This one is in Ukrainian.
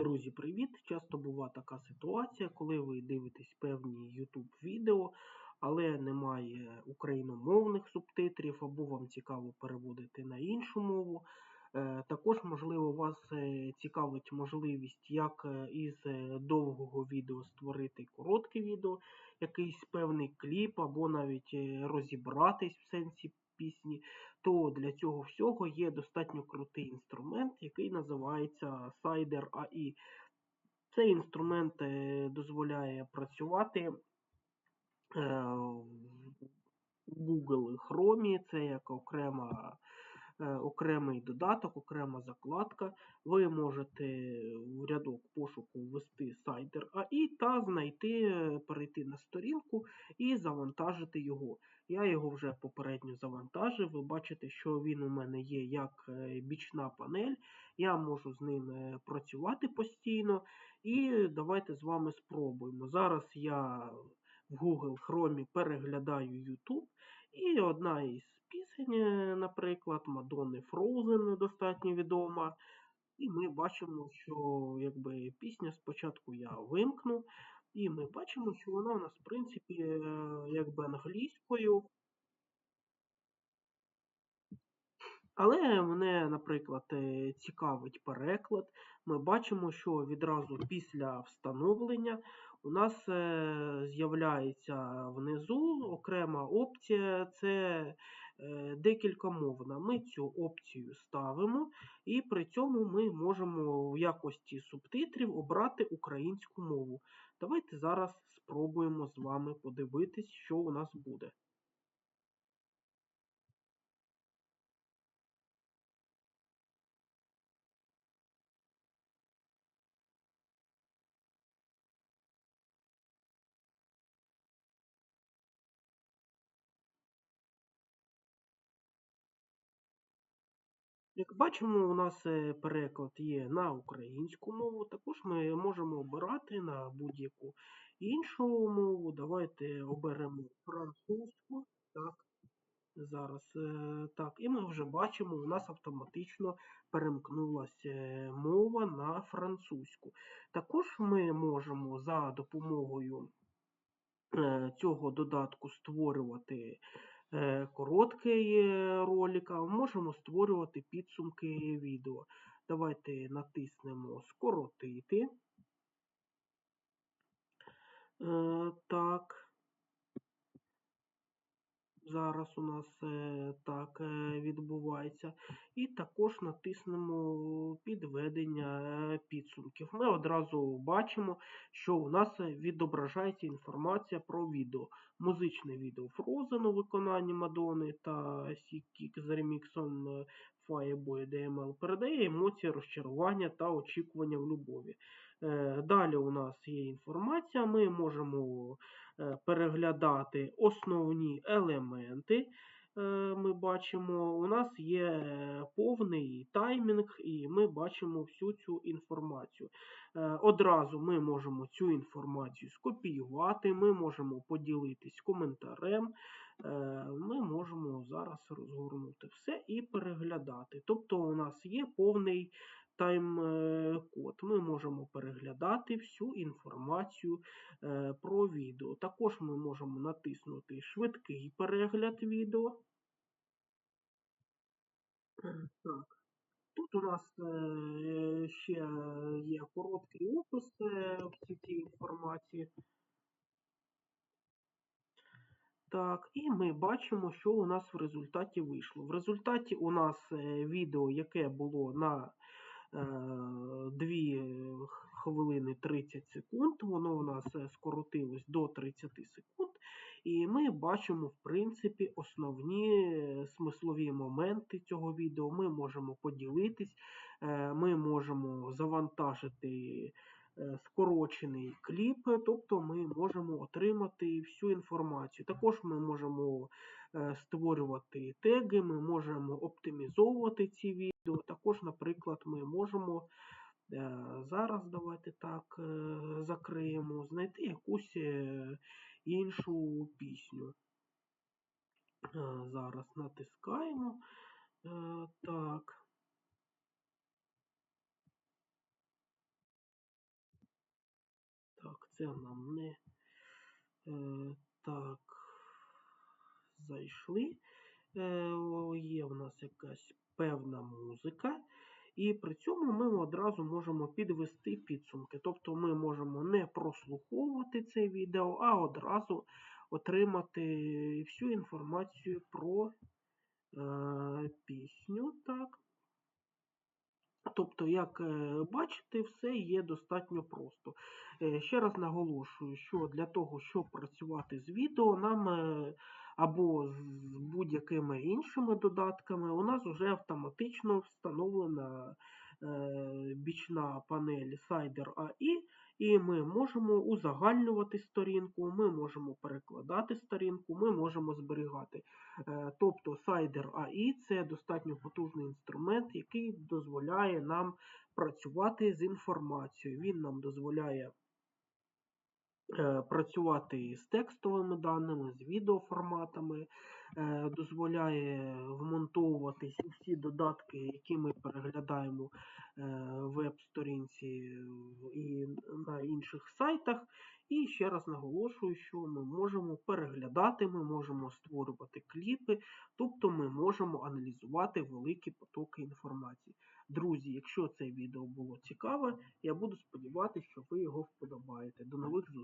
Друзі, привіт! Часто буває така ситуація, коли ви дивитесь певні YouTube відео, але немає україномовних субтитрів, або вам цікаво переводити на іншу мову. Е, також, можливо, вас е, цікавить можливість, як е, із довгого відео створити коротке відео, якийсь певний кліп, або навіть розібратись в сенсі цього всього є достатньо крутий інструмент, який називається Cider AI. Цей інструмент е, дозволяє працювати е, в Google Chrome, це як окрема окремий додаток, окрема закладка. Ви можете в рядок пошуку ввести Cider AI та знайти, е, перейти на сторінку і завантажити його. Я його вже попередньо завантажив. Ви бачите, що він у мене є як е, бічна панель. Я можу з ним працювати постійно. І давайте з вами спробуємо. Зараз я в Google Chrome переглядаю YouTube, і одна із пісень, е, наприклад, Мадонни Frozen достатньо відома. І ми бачимо, що якби пісня спочатку я вимкну, і ми бачимо, що вона у нас, в принципі, е, якби англійською. Але мене, наприклад, е, цікавить переклад. Ми бачимо, що відразу після встановлення у нас з'являється внизу окрема опція це Е, декількомовна. Ми цю опцію ставимо, і при цьому ми можемо в якості субтитрів обрати українську мову. Давайте зараз спробуємо з вами подивитись, що у нас буде. Як бачимо, у нас е, переклад є на українську мову, також ми можемо обирати на будь-яку іншу мову. Давайте оберемо французьку. Так, зараз е, так, І ми вже бачимо, у нас автоматично перемкнулася е, мова на французьку. Також ми можемо за допомогою цього додатку створювати короткий ролик, а можемо створювати підсумки відео. Давайте натиснемо Скоротити. Е, так. Зараз у нас е, так е, відбувається. І також натиснемо підведення е, підсумків. Ми одразу бачимо, що у нас відображається інформація про відео. Музичне відео Frozen у виконанні Мадони та Сікік з реміксом Fireboy DML передає емоції розчарування та очікування в любові. Далі у нас є інформація, ми можемо Е, переглядати основні елементи. Е, ми бачимо, у нас є повний таймінг, і ми бачимо всю цю інформацію. Е, одразу ми можемо цю інформацію скопіювати, ми можемо поділитись коментарем, ми можемо зараз розгорнути все і переглядати. Тобто, у нас є повний тайм-код. Ми можемо переглядати всю інформацію е, про відео. Також ми можемо натиснути швидкий перегляд відео. Так. Тут у нас е, ще є короткий опис е, всі цієї інформації. Так, і ми бачимо, що у нас в результаті вийшло. В результаті у нас відео, яке було на 2 е, хвилини 30 секунд, воно у нас е, скоротилось до 30 секунд. І ми бачимо, в принципі, основні е, смислові моменти цього відео. Ми можемо поділитись, ми можемо завантажити скорочений кліп, тобто ми можемо отримати всю інформацію. Також ми можемо створювати теги, ми можемо оптимізовувати ці відео відео. Також, наприклад, ми можемо е, зараз давайте так е, закриємо, знайти якусь е, іншу пісню. Зараз натискаємо. Так. Так, це нам не так. Зайшли. Е, є в нас якась певна музика. І при цьому ми одразу можемо підвести підсумки. Тобто ми можемо не прослуховувати це відео, а одразу отримати всю інформацію про е, пісню. Так. Тобто, як е, бачите, все є достатньо просто. Е, Ще раз наголошую, що для того, щоб працювати з відео, нам е, або з будь-якими іншими додатками, у нас вже автоматично встановлена бічна панель Sider AI, і ми можемо узагальнювати сторінку, ми можемо перекладати сторінку, ми можемо зберігати. Е, Тобто Cider AI це достатньо потужний інструмент, який дозволяє нам працювати з інформацією. Він нам дозволяє е, працювати з текстовими даними, з відеоформатами, дозволяє вмонтовувати всі додатки, які ми переглядаємо е, в веб-сторінці і на інших сайтах. І ще раз наголошую, що ми можемо переглядати, ми можемо створювати кліпи, тобто ми можемо аналізувати великі потоки інформації. Друзі, якщо це відео було цікаве, я буду сподіватися, що ви його вподобаєте. До нових зустрічей!